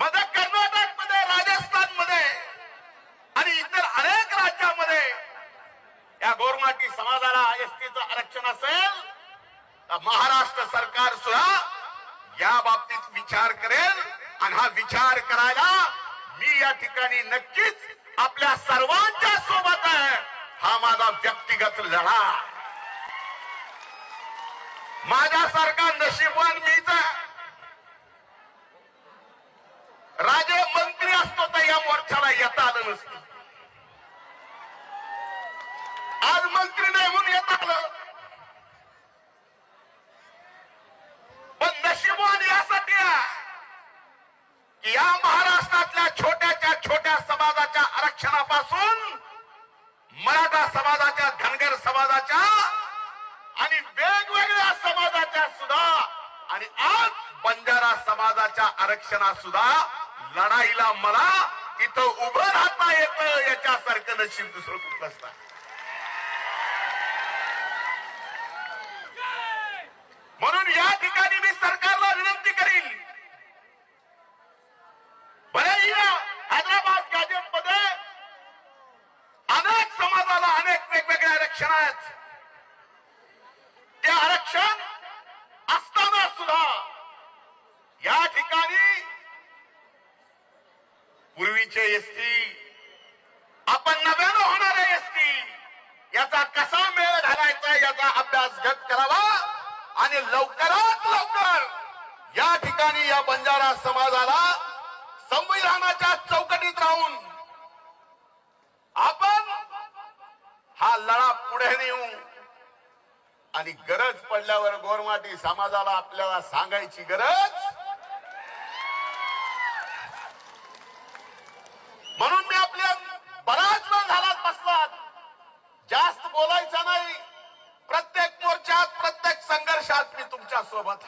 मध्य कर्नाटकमध्ये राजस्थानमध्ये आणि इतर अनेक राज्यामध्ये या गोरमाटी समाजाला एसटीचं आरक्षण असेल तर महाराष्ट्र सरकार सुद्धा या बाबतीत विचार करेल आणि हा विचार करायला मी या ठिकाणी नक्कीच आपल्या सर्वांच्या सोबत आहे. हा माझा व्यक्तिगत लढा. माझ्यासारखा नशीबवान मीच मंत्री या मोर्चाला येता आलं नसतं. आज मंत्री नाही म्हणून येत आलं. पण नशीबवान यासाठी या महाराष्ट्रातल्या छोट्याच्या छोट्या समाजाच्या आरक्षणापासून मराठा समाजाच्या धनगर समाजाच्या आणि वेगवेगळ्या समाजाच्या सुद्धा आणि आज बंजारा समाजाच्या आरक्षणात सुद्धा लढाईला मला इथं उभं राहता येत याच्यासारखं नशीब दुसरं कुठलं असतं म्हणून या ठिकाणी मी सरकारला विनंती करील बऱ्याच या हैदराबाद गॅजेटमध्ये अनेक समाजाला अनेक वेगवेगळ्या आरक्षण आहेत ते आरक्षण असताना सुद्धा या ठिकाणी पूर्वीचे एसटी आपण नव्यानं होणारे एसटी याचा कसा मेळ घालायचा याचा अभ्यास गट करावा आणि लवकरात लवकर या ठिकाणी या बंजारा समाजाला संविधानाच्या चौकटीत राहून आपण हा लढा पुढे नेऊ. आणि गरज पडल्यावर गोरमाटी समाजाला आपल्याला सांगायची गरज प्रत्येक मी तुमच्यासोबत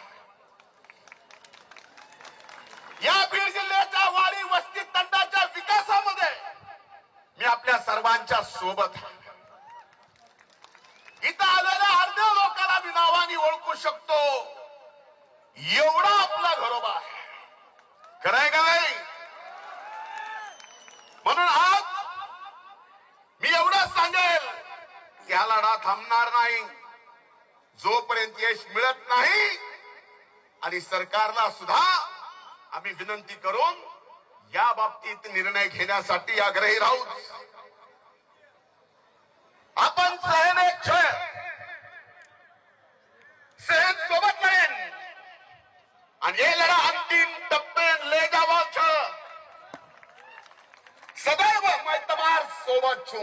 या बीड जिल्ह्याच्या वाडी वस्ती तंडाच्या विकासामध्ये मी आपल्या सर्वांच्या सोबत इथं आलेल्या अर्ध्या लोकांना मी नावाने ओळखू शकतो. एवढा आपला घरोबा आहे. खरंय का नाही? म्हणून आज मी एवढं सांगेल की हा लढा थांबणार नाही. जोपर्यंत यश मिळत नाही आणि सरकारला सुद्धा आम्ही विनंती करून या बाबतीत निर्णय घेण्यासाठी आग्रही राहू. आपण सहन एक सहन सोबत लढेन. आणि हे लढा अंतिम टप्पे ले जावा छळ. सदैव मैं तुम्हार सोबत छू.